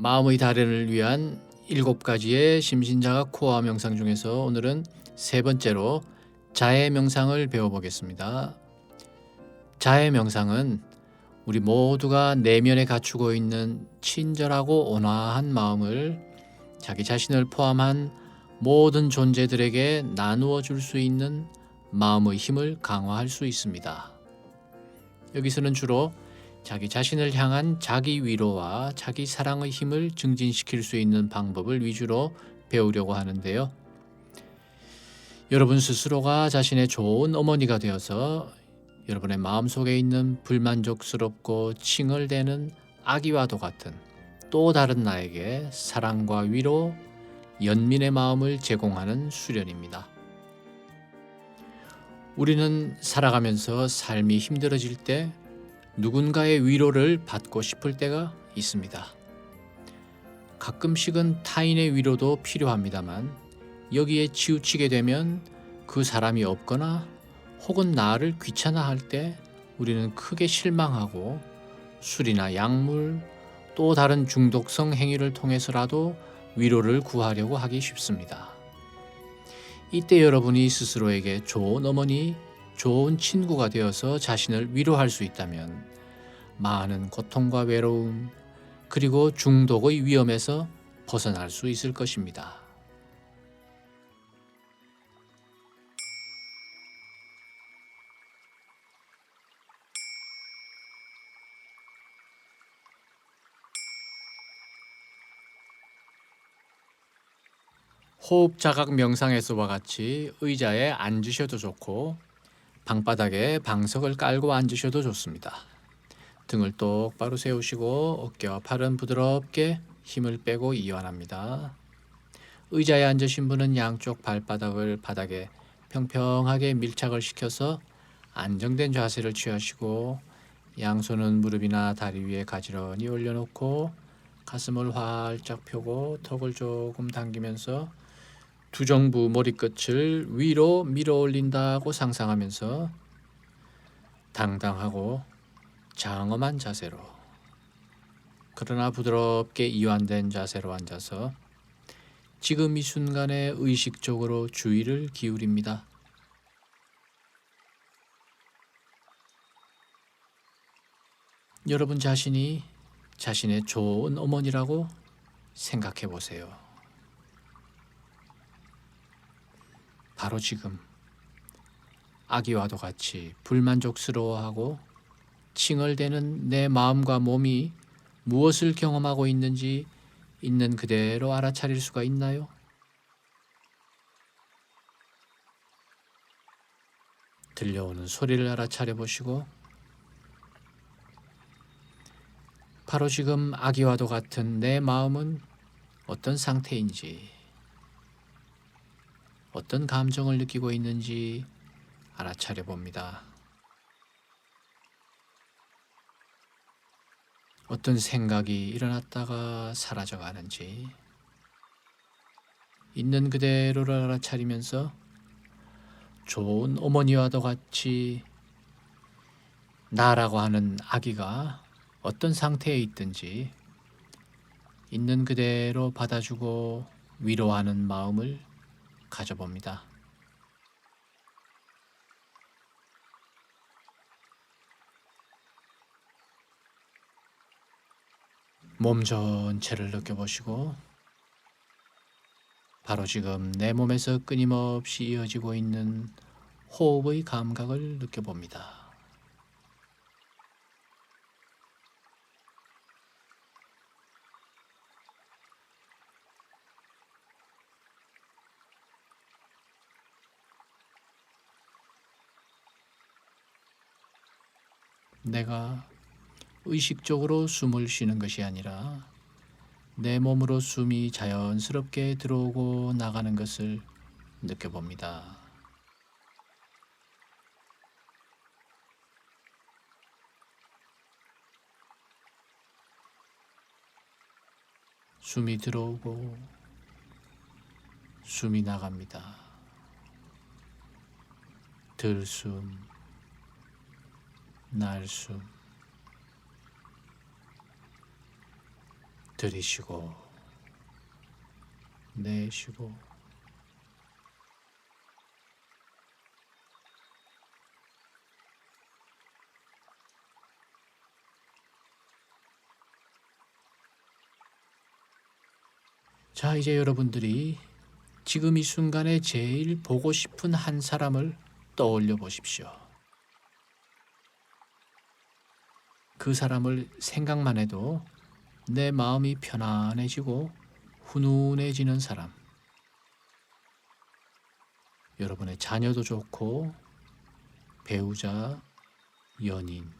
마음의 달인을 위한 일곱 가지의 심신자가 코어 명상 중에서 오늘은 세 번째로 자해 명상을 배워보겠습니다. 자해 명상은 우리 모두가 내면에 갖추고 있는 친절하고 온화한 마음을 자기 자신을 포함한 모든 존재들에게 나누어 줄 수 있는 마음의 힘을 강화할 수 있습니다. 여기서는 주로 자기 자신을 향한 자기 위로와 자기 사랑의 힘을 증진시킬 수 있는 방법을 위주로 배우려고 하는데요. 여러분 스스로가 자신의 좋은 어머니가 되어서 여러분의 마음속에 있는 불만족스럽고 칭얼대는 아기와도 같은 또 다른 나에게 사랑과 위로, 연민의 마음을 제공하는 수련입니다. 우리는 살아가면서 삶이 힘들어질 때 누군가의 위로를 받고 싶을 때가 있습니다. 가끔씩은 타인의 위로도 필요합니다만 여기에 치우치게 되면 그 사람이 없거나 혹은 나를 귀찮아할 때 우리는 크게 실망하고 술이나 약물 또 다른 중독성 행위를 통해서라도 위로를 구하려고 하기 쉽습니다. 이때 여러분이 스스로에게 좋은 어머니, 좋은 친구가 되어서 자신을 위로할 수 있다면 많은 고통과 외로움 그리고 중독의 위험에서 벗어날 수 있을 것입니다. 호흡 자각 명상에서와 같이 의자에 앉으셔도 좋고 방바닥에 방석을 깔고 앉으셔도 좋습니다. 등을 똑바로 세우시고 어깨와 팔은 부드럽게 힘을 빼고 이완합니다. 의자에 앉으신 분은 양쪽 발바닥을 바닥에 평평하게 밀착을 시켜서 안정된 자세를 취하시고 양손은 무릎이나 다리 위에 가지런히 올려놓고 가슴을 활짝 펴고 턱을 조금 당기면서 두정부 머리끝을 위로 밀어 올린다고 상상하면서 당당하고 장엄한 자세로 그러나 부드럽게 이완된 자세로 앉아서 지금 이 순간에 의식적으로 주의를 기울입니다. 여러분 자신이 자신의 좋은 어머니라고 생각해 보세요. 바로 지금 아기와도 같이 불만족스러워하고 칭얼대는 내 마음과 몸이 무엇을 경험하고 있는지 있는 그대로 알아차릴 수가 있나요? 들려오는 소리를 알아차려 보시고 바로 지금 아기와도 같은 내 마음은 어떤 상태인지 어떤 감정을 느끼고 있는지 알아차려 봅니다. 어떤 생각이 일어났다가 사라져 가는지 있는 그대로를 알아차리면서 좋은 어머니와도 같이 나라고 하는 아기가 어떤 상태에 있든지 있는 그대로 받아주고 위로하는 마음을 가져봅니다. 몸 전체를 느껴보시고 바로 지금 내 몸에서 끊임없이 이어지고 있는 호흡의 감각을 느껴봅니다. 내가 의식적으로 숨을 쉬는 것이 아니라 내 몸으로 숨이 자연스럽게 들어오고 나가는 것을 느껴봅니다. 숨이 들어오고 숨이 나갑니다. 들숨, 날숨, 들이쉬고 내쉬고 자, 이제 여러분들이 지금 이 순간에 제일 보고 싶은 한 사람을 떠올려 보십시오. 그 사람을 생각만 해도 내 마음이 편안해지고 훈훈해지는 사람. 여러분의 자녀도 좋고, 배우자, 연인,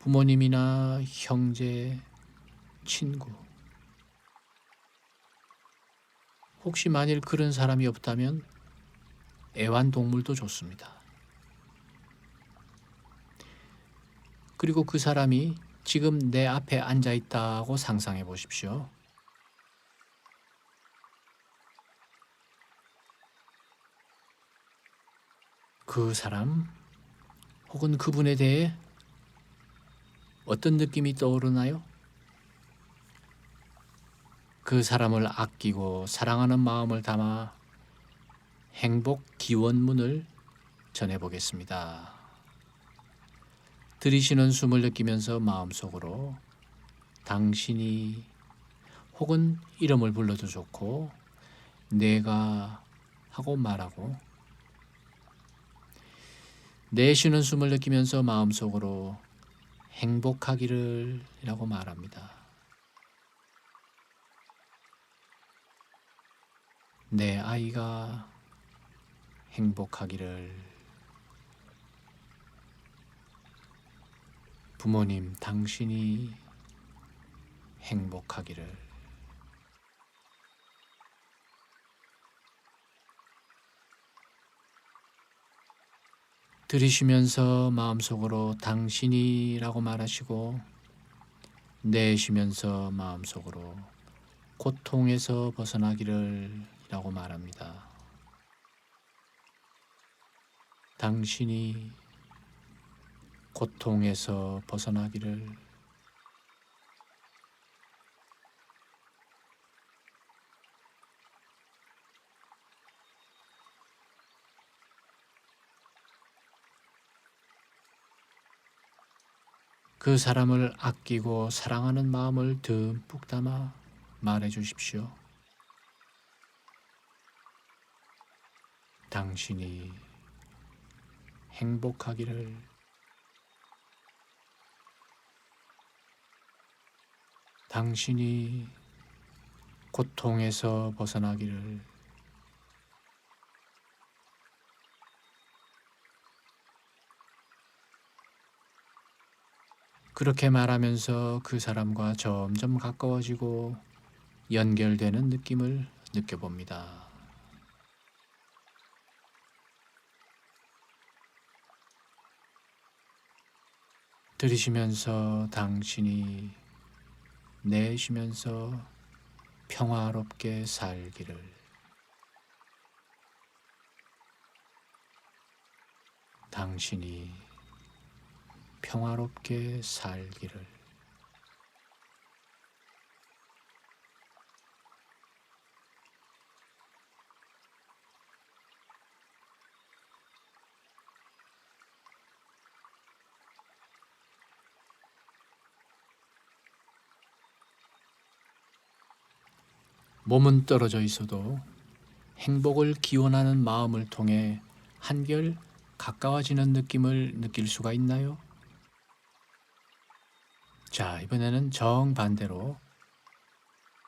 부모님이나 형제, 친구. 혹시 만일 그런 사람이 없다면 애완동물도 좋습니다. 그리고 그 사람이 지금 내 앞에 앉아 있다고 상상해 보십시오. 그 사람 혹은 그분에 대해 어떤 느낌이 떠오르나요? 그 사람을 아끼고 사랑하는 마음을 담아 행복 기원문을 전해보겠습니다. 들이쉬는 숨을 느끼면서 마음속으로 당신이 혹은 이름을 불러도 좋고 내가 하고 말하고 내쉬는 숨을 느끼면서 마음속으로 행복하기를 이라고 말합니다. 내 아이가 행복하기를 부모님 당신이 행복하기를 들이쉬면서 마음속으로 당신이라고 말하시고 내쉬면서 마음속으로 고통에서 벗어나기를 이라고 말합니다. 당신이 고통에서 벗어나기를 그 사람을 아끼고 사랑하는 마음을 듬뿍 담아 말해 주십시오. 당신이 행복하기를 당신이 고통에서 벗어나기를 그렇게 말하면서 그 사람과 점점 가까워지고 연결되는 느낌을 느껴봅니다. 들이쉬면서 당신이 내쉬면서 평화롭게 살기를. 당신이 평화롭게 살기를 몸은 떨어져 있어도 행복을 기원하는 마음을 통해 한결 가까워지는 느낌을 느낄 수가 있나요? 자, 이번에는 정반대로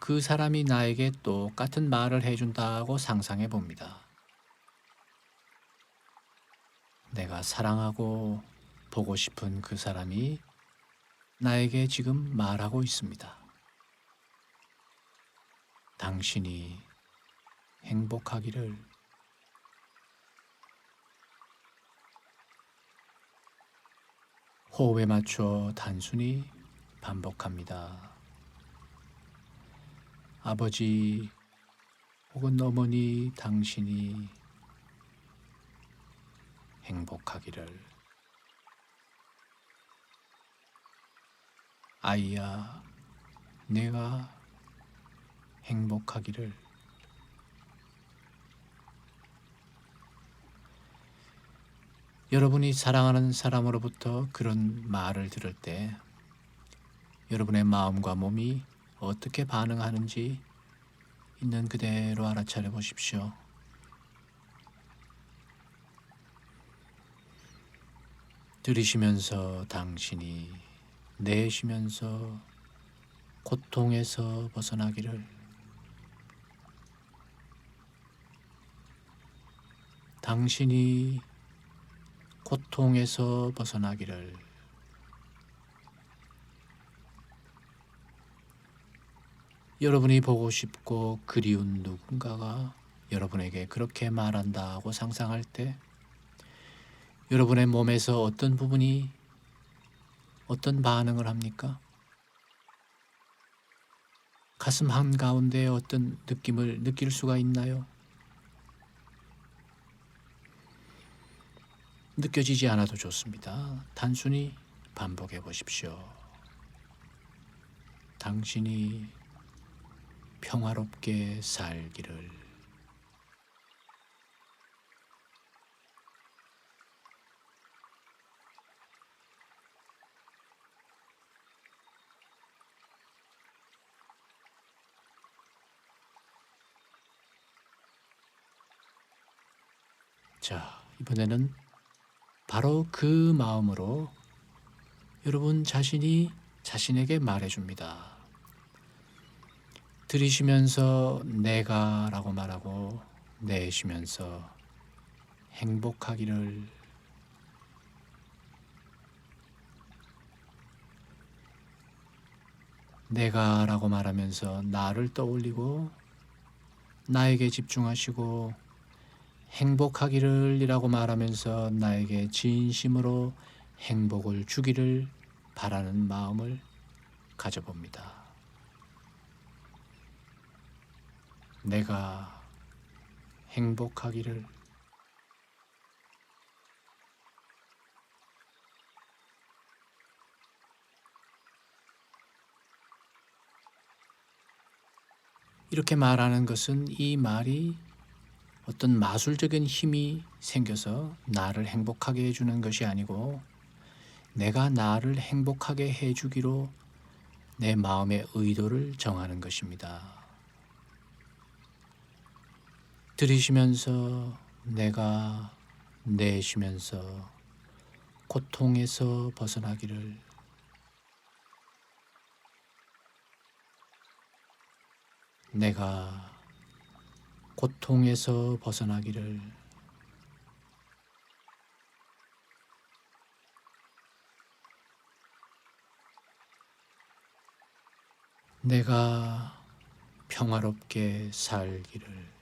그 사람이 나에게 똑같은 말을 해준다고 상상해 봅니다. 내가 사랑하고 보고 싶은 그 사람이 나에게 지금 말하고 있습니다. 당신이 행복하기를 호흡에 맞춰 단순히 반복합니다. 아버지 혹은 어머니 당신이 행복하기를 아이야 내가 행복하기를 여러분이 사랑하는 사람으로부터 그런 말을 들을 때 여러분의 마음과 몸이 어떻게 반응하는지 있는 그대로 알아차려 보십시오. 들이쉬면서 당신이 내쉬면서 고통에서 벗어나기를 당신이 고통에서 벗어나기를 여러분이 보고 싶고 그리운 누군가가 여러분에게 그렇게 말한다고 상상할 때 여러분의 몸에서 어떤 부분이 어떤 반응을 합니까? 가슴 한가운데 어떤 느낌을 느낄 수가 있나요? 느껴지지 않아도 좋습니다. 단순히 반복해 보십시오. 당신이 평화롭게 살기를. 자, 이번에는 바로 그 마음으로 여러분 자신이 자신에게 말해줍니다. 들이쉬면서 내가 라고 말하고 내쉬면서 행복하기를 내가 라고 말하면서 나를 떠올리고 나에게 집중하시고 행복하기를 이라고 말하면서 나에게 진심으로 행복을 주기를 바라는 마음을 가져봅니다. 내가 행복하기를 이렇게 말하는 것은 이 말이 어떤 마술적인 힘이 생겨서 나를 행복하게 해주는 것이 아니고 내가 나를 행복하게 해주기로 내 마음의 의도를 정하는 것입니다. 들이쉬면서 내가 내쉬면서 고통에서 벗어나기를 내가 고통에서 벗어나기를. 내가 평화롭게 살기를.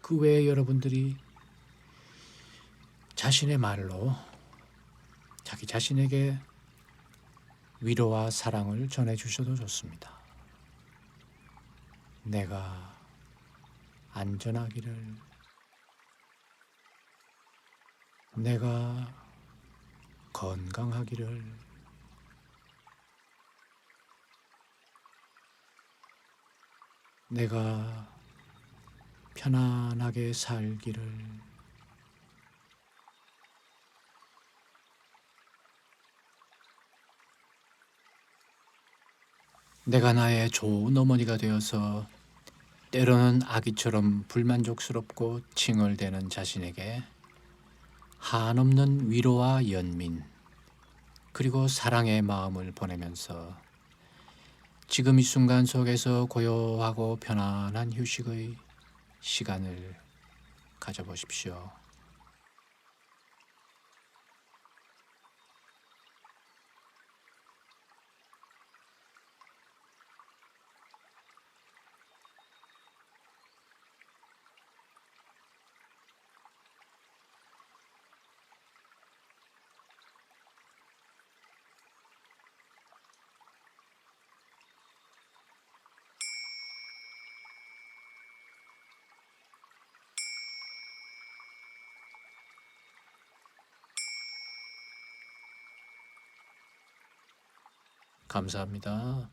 그 외에 여러분들이 자신의 말로 자기 자신에게 위로와 사랑을 전해 주셔도 좋습니다. 내가 안전하기를. 내가 건강하기를. 내가 편안하게 살기를 내가 나의 좋은 어머니가 되어서 때로는 아기처럼 불만족스럽고 칭얼대는 자신에게 한없는 위로와 연민 그리고 사랑의 마음을 보내면서 지금 이 순간 속에서 고요하고 편안한 휴식의 시간을 가져보십시오. 감사합니다.